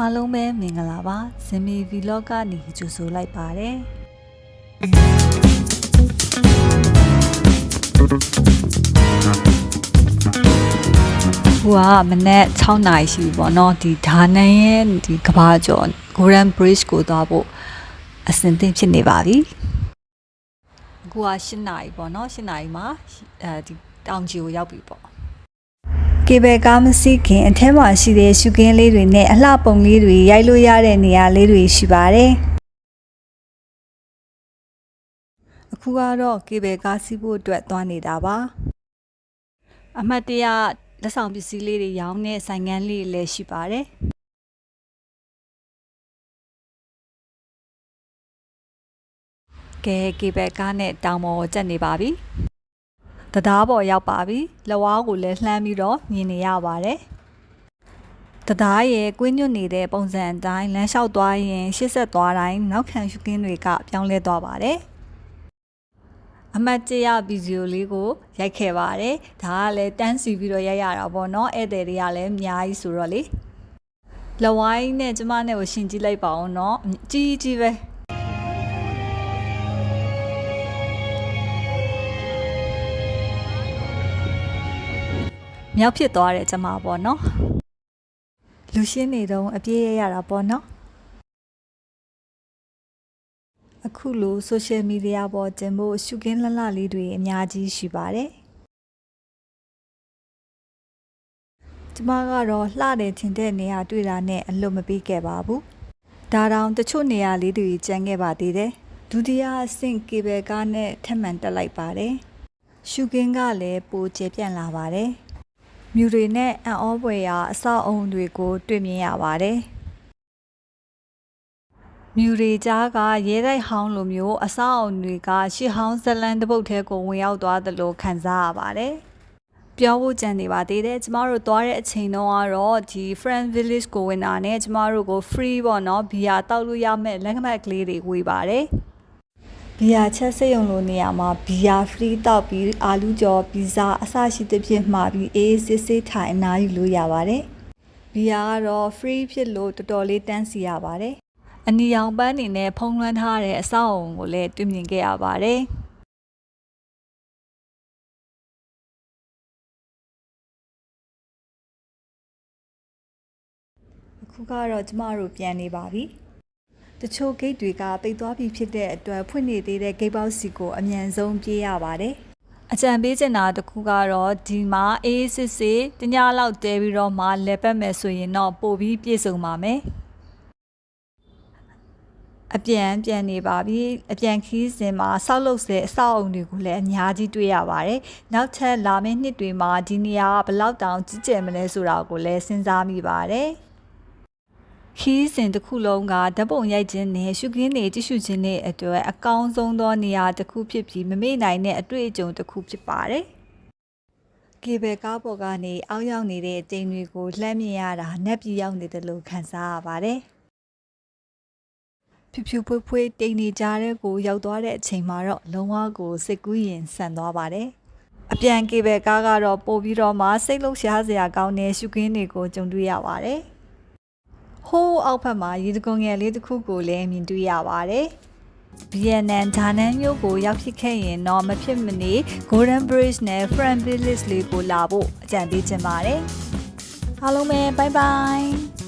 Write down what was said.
အားလုံးပဲမင်္ဂလာပါဇင်မီ vlog ကနေကြိုဆိုလိုက်ပါတယ်ဟိုကမနေ့6နာရီရှိပြီပေါ့နော်ဒီဒါနန်ရဲ့ဒီကဘာကျော် Golden Bridge ကိုသွားဖို့အစဉ်သင့်ဖြစ်နေပါပြီအခုက7နာရီပေါ့နော်7နာရီမှာအဲဒီတောင်ကြီးကိုရောက်ပြီပေါ့ ကေဘယ်ကားမစီးခင်အထဲမှာရှိတဲ့ရှုခင်းလေးတွေနဲ့အလှပုံလေးတွေရိုက်လို့ရတဲ့နေရာလေးတွေရှိပါတယ်။အခုကတော့ကေဘယ်ကားစီးဖို့အတွက်သွားနေတာပါ။အမှတ်တရလက်ဆောင်ပစ္စည်းလေးတွေရောင်းတဲ့ဆိုင်ငန်းလေးလည်းရှိပါတယ်။ကဲကေဘယ်ကားနဲ့တောင်ပေါ်ကိုကျက်နေပါပြီ။ တရားပေါ်ရောက်ပါပြီ။လက်ဝါးကိုလည်းလှမ်းပြီးတော့မြင်နေရပါတယ်။တရားရဲ့ကွင်းညွတ်နေတဲ့ပုံစံအတိုင်းလမ်းလျှောက်သွားရင်ရှေ့ဆက်သွားတိုင်းနောက်ခံရှုခင်းတွေကပြောင်းလဲသွားပါတယ်။အမှတ်တရဗီဒီယိုလေးကိုရိုက်ခဲ့ပါတယ်။ဒါကလည်းတန်းစီပြီးတော့ရိုက်ရတာပေါ့နော်။ဧည့်သည်တွေကလည်းအများကြီးဆိုတော့လေ။လက်ဝိုင်းနဲ့ကျမနဲ့ကိုရှင်ကြည့်လိုက်ပါအောင်နော်။အကြီးကြီးပဲ။ မြောက်ဖြစ်သွားတဲ့ကျမပေါ့နော်လူရှင်းနေတော့အပြည့်ရရတာပေါ့နော်အခုလို social media ပေါ်တင်ဖို့ရှုခင်းလှလှလေးတွေအများကြီးရှိပါတယ်ကျမကတော့လှတယ်ထင်တဲ့နေရာတွေ့တာနဲ့အလွတ်မပေးခဲ့ပါဘူးဒါတောင်တချို့နေရာလေးတွေကျန်ခဲ့ပါသေးတယ်ဒုတိယအဆင့်ကေဘယ်ကားနဲ့ထပ်မံတက်လိုက်ပါတယ်ရှုခင်းကလည်းပိုကျပြန့်လာပါတယ် မြူတွေနဲ့အံ့ဩဖွယ်ရာအဆောက်အုံတွေကို တွေ့မြင်ရပါတယ်။မြူတွေကြားကရဲတိုက်ဟောင်းလိုမျိုးအဆောက်အုံတွေကရှစ်ဟောင်းဇလန်တစ်ပုတ်ထဲကိုဝင်ရောက်သွားသလိုခံစားရပါတယ်။ပြောဖို့ကြံနေပါသေးတယ်ကျမတို့သွားတဲ့အချိန်တုန်းကတော့ဒီ Friend Village ကိုဝင်တာနဲ့ကျမတို့ကို free ပေါ့နော်ဘီယာတောက်လို့ရမယ့်လက်ကမက်ကလေးတွေဝေပါတယ်။ ဘီယာချက်စက်ရုံလိုနေရာမှာဘီယာ free တောက်ပြီးအာလူကျော်ပီဇာအစရှိသဖြင့်မှာပြီးအေးစစ်စစ်ထိုင်အနားယူလို့ရပါတယ်။ဘီယာကတော့ free ဖြစ်လို့တော်တော်လေးတန်းစီရပါတယ်။အနီရောင်ပန်းနေနဲ့ဖုံးလွှမ်းထားတဲ့အဆောက်အုံကိုလည်းတွေ့မြင်ခဲ့ရပါတယ်။အခုကတော့ကျမတို့ပြန်နေပါပြီ။ တချို့ဂိတ်တွေကပိတ်သွားပြီဖြစ်တဲ့အတွက်ဖွင့်နေသေးတဲ့ဂိတ်ပေါက်စီကိုအမြန်ဆုံးပြေးရပါတယ်။အကြံပေးချင်တာတစ်ခုကတော့ဒီမှာအေးစစ်စစ်တညလောက်တဲပြီးတော့မှလဲပတ်မယ်ဆိုရင်တော့ပို့ပြီးပြည့်စုံပါမယ်။အပြန်ပြန်နေပါပြီအပြန်ခီးစဉ်မှာဆောက်လုပ်စေအဆောက်အုံတွေကိုလည်းအများကြီးတွေ့ရပါတယ်။နောက်ထပ်လာမယ့်နှစ်တွေမှာဒီနေရာကဘယ်လောက်တောင်ကြီးကျယ်မလဲဆိုတာကိုလည်းစဉ်းစားမိပါတယ်။ ခီးစဉ်တစ်ခုလုံးကဓာတ်ပုံရိုက်ခြင်းနဲ့ရှုခင်းတွေကြည့်ရှုခြင်းတွေအတွက်အကောင်းဆုံးသောနေရာတစ်ခုဖြစ်ပြီးမမေ့နိုင်တဲ့အတွေ့အကြုံတစ်ခုဖြစ်ပါတယ်။ကေဘယ်ကားပေါ်ကနေအောက်ရောက်နေတဲ့တိမ်တွေကိုလှမ်းမြင်ရတာနက်ပြည်ရောက်နေတယ်လို့ခံစားရပါတယ်။ဖြူဖြူဖွေးဖွေးတိမ်နေကြတဲ့ကိုရောက်သွားတဲ့အချိန်မှာတော့လုံးဝကိုစိတ်ကူးရင်ဆန်သွားပါတယ်။အပြန်ကေဘယ်ကားကတော့ပို့ပြီးတော့မှစိတ်လှုပ်ရှားစရာကောင်းတဲ့ရှုခင်းတွေကိုကြုံတွေ့ရပါတယ်။ ဟိုးအောက်ဘက်မှာရေတံခွန်ငယ်လေးတစ်ခုကိုလည်းမြင်တွေ့ရပါတယ်။ဗီယက်နမ်ဒါနန်မြို့ကိုရောက်ဖြစ်ခဲ့ရင်တော့မဖြစ်မနေ Golden Bridge နဲ့ Friend Village လေးကိုလာဖို့အကြံပေးချင်ပါတယ်။အားလုံးပဲ bye bye